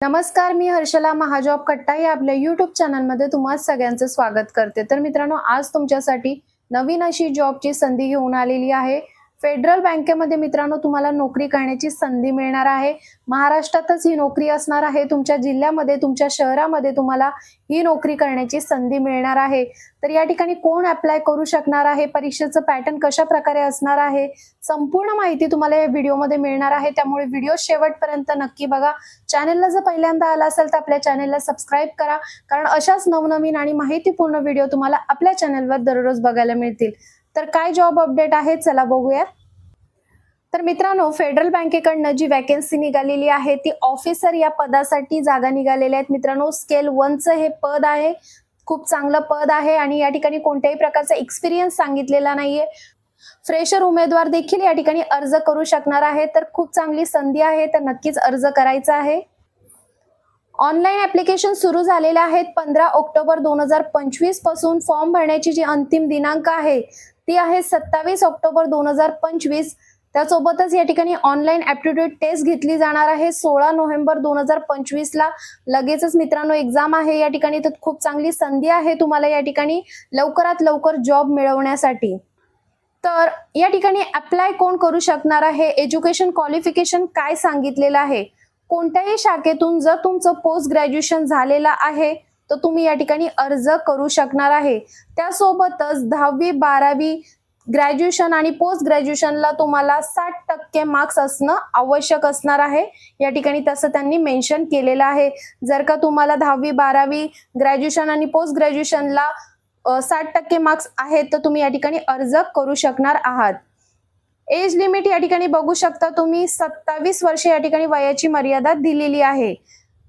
नमस्कार मी हर्षला महाजॉब कट्टा या आपल्या युट्यूब चॅनलमध्ये तुम्हा सगळ्यांचं स्वागत करते. तर मित्रांनो आज तुमच्यासाठी नवीन अशी जॉबची संधी घेऊन आलेली आहे. फेडरल बँकेमध्ये मित्रांनो तुम्हाला नोकरी करण्याची संधी मिळणार आहे. महाराष्ट्रातच ही नोकरी असणार आहे. तुमच्या जिल्ह्यामध्ये तुमच्या शहरामध्ये तुम्हाला ही नोकरी करण्याची संधी मिळणार आहे. तर या ठिकाणी कोण अप्लाय करू शकणार आहे? परीक्षेचं पॅटर्न कशा प्रकारे असणार आहे? संपूर्ण माहिती तुम्हाला या व्हिडिओमध्ये मिळणार आहे. त्यामुळे व्हिडिओ शेवटपर्यंत नक्की बघा. चॅनेलला जर पहिल्यांदा आला असेल तर आपल्या चॅनेलला सबस्क्राईब करा. कारण अशाच नवनवीन आणि माहितीपूर्ण व्हिडिओ तुम्हाला आपल्या चॅनेलवर दररोज बघायला मिळतील. तर काय जॉब अपडेट आहे? चला बघूया. तर मित्रांनो फेडरल बँकेकडनं जी वॅकन्सी निघालेली आहे ती ऑफिसर या पदासाठी जागा निघालेल्या आहेत. मित्रांनो स्केल वनचं हे पद आहे. खूप चांगलं पद आहे आणि या ठिकाणी कोणत्याही प्रकारचा एक्सपिरियन्स सांगितलेला नाहीये. फ्रेशर उमेदवार देखील या ठिकाणी अर्ज करू शकणार आहे. तर खूप चांगली संधी आहे. तर नक्कीच अर्ज करायचा आहे. ऑनलाईन ऍप्लिकेशन सुरू झालेले आहेत. पंधरा ऑक्टोबर दोन हजार पंचवीसपासून फॉर्म भरण्याची जी अंतिम दिनांक आहे ती आहे सत्तावीस ऑक्टोबर दोन हजार पंचवीस. त्यासोबतच या ठिकाणी ऑनलाईन ऍप्टिट्यूड टेस्ट घेतली जाणार आहे. सोळा नोव्हेंबर दोन हजार पंचवीस ला. लगेचच मित्रांनो एक्झाम आहे. या ठिकाणी तर खूप चांगली संधी आहे तुम्हाला या ठिकाणी लवकरात लवकर जॉब मिळवण्यासाठी. तर या ठिकाणी अप्लाय कोण करू शकणार आहे? एज्युकेशन क्वालिफिकेशन काय सांगितलेलं आहे? कोणत्याही शाखेतून जर तुमचं पोस्ट ग्रॅज्युएशन झालेलं आहे तर तुम्ही या ठिकाणी अर्ज करू शकणार आहे. त्यासोबतच दहावी बारावी ग्रॅज्युएशन आणि पोस्ट ग्रॅज्युएशनला तुम्हाला साठ टक्के मार्क्स असणं आवश्यक असणार आहे. या ठिकाणी तसं त्यांनी मेन्शन केलेलं आहे. जर का तुम्हाला दहावी बारावी ग्रॅज्युएशन आणि पोस्ट ग्रॅज्युएशनला साठ टक्के मार्क्स आहेत तर तुम्ही या ठिकाणी अर्ज करू शकणार आहात. एज लिमिट या ठिकाणी बघू शकता तुम्ही. सत्तावीस वर्ष या ठिकाणी वयाची मर्यादा दिलेली आहे.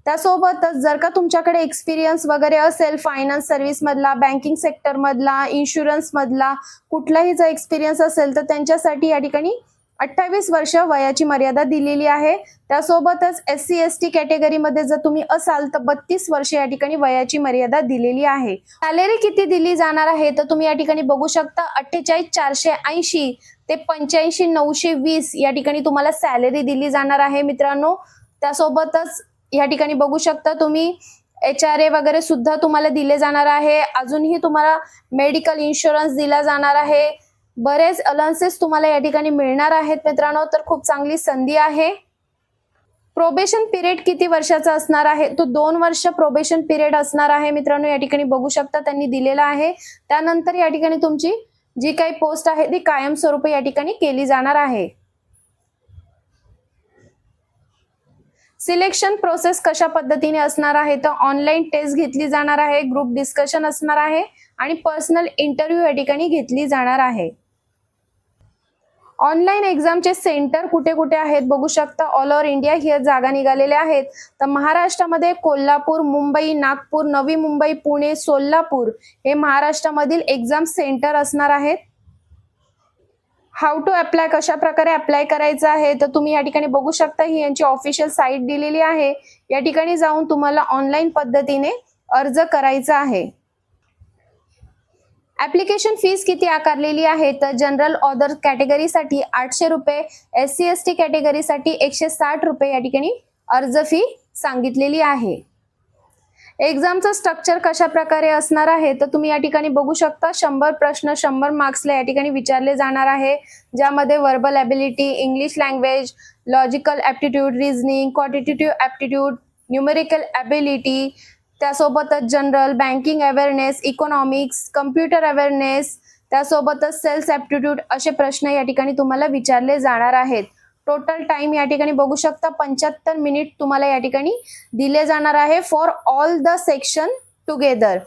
त्यासोबतच जर का तुमच्याकडे एक्सपिरियन्स वगैरे असेल फायनान्स सर्व्हिस मधला बँकिंग सेक्टर मधला इन्शुरन्स मधला कुठलाही जर एक्सपिरियन्स असेल तर त्यांच्यासाठी या ठिकाणी अठ्ठावीस वर्ष वयाची मर्यादा दिलेली आहे. त्यासोबतच एस सी एस टी कॅटेगरीमध्ये जर तुम्ही असाल तर बत्तीस वर्ष या ठिकाणी वयाची मर्यादा दिलेली आहे. सॅलरी किती दिली जाणार आहे? तर तुम्ही या ठिकाणी बघू शकता अठ्ठेचाळीस चारशे ऐंशी ते पंच्याऐंशी नऊशे वीस या ठिकाणी तुम्हाला सॅलरी दिली जाणार आहे मित्रांनो. त्यासोबतच या ठिकाणी बघू शकता तुम्ही. एच आर ए वगैरे सुद्धा तुम्हाला दिले जाणार आहे. अजूनही तुम्हाला मेडिकल इन्शुरन्स दिला जाणार आहे. बरेच अलाउन्सेस तुम्हाला या ठिकाणी मिळणार आहेत मित्रांनो. तर खूप चांगली संधी आहे. प्रोबेशन पिरियड किती वर्षाचा असणार आहे? तो दोन वर्ष प्रोबेशन पिरियड असणार आहे मित्रांनो. या ठिकाणी बघू शकता त्यांनी दिलेला आहे. त्यानंतर या ठिकाणी तुमची जी काही पोस्ट आहे ती कायमस्वरूपी या ठिकाणी केली जाणार आहे. सिलेक्शन प्रोसेस कशा पद्धतीने असणार आहे? तर ऑनलाईन टेस्ट घेतली जाणार आहे ग्रुप डिस्कशन असणार आहे आणि पर्सनल इंटरव्ह्यू या ठिकाणी घेतली जाणार आहे. ऑनलाईन एक्झामचे सेंटर कुठे कुठे आहेत? बघू शकता ऑल ओव्हर इंडिया ही जागा निघालेल्या आहेत. तर महाराष्ट्रामध्ये कोल्हापूर मुंबई नागपूर नवी मुंबई पुणे सोलापूर हे महाराष्ट्रामधील एक्झाम सेंटर असणार आहेत. हाऊ टू अप्लाय कशा प्रकारे अप्लाय करायचं आहे तर तुम्ही या ठिकाणी बघू शकता ही यांची ऑफिशियल साईट दिलेली आहे. या ठिकाणी जाऊन तुम्हाला ऑनलाईन पद्धतीने अर्ज करायचा आहे. ऍप्लिकेशन फीस किती आकारलेली आहे? तर जनरल ऑदर कॅटेगरीसाठी आठशे रुपये एस सी एस टी कॅटेगरीसाठी एकशे साठ रुपये या ठिकाणी अर्ज फी सांगितलेली आहे. एक्झामचं स्ट्रक्चर कशा प्रकारे असणार आहे? तर तुम्ही या ठिकाणी बघू शकता शंभर प्रश्न शंभर मार्क्सला या ठिकाणी विचारले जाणार आहे ज्यामध्ये verbal ability English language logical aptitude reasoning quantitative aptitude numerical ability त्यासोबतच general banking awareness economics computer awareness त्यासोबतच सेल्स ॲप्टिट्यूड असे प्रश्न या ठिकाणी तुम्हाला विचारले जाणार आहेत. टोटल टाइम या ठिकाणी बघू शकता पंच्याहत्तर मिनिट तुम्हाला या ठिकाणी दिले जाणार आहे for all the section together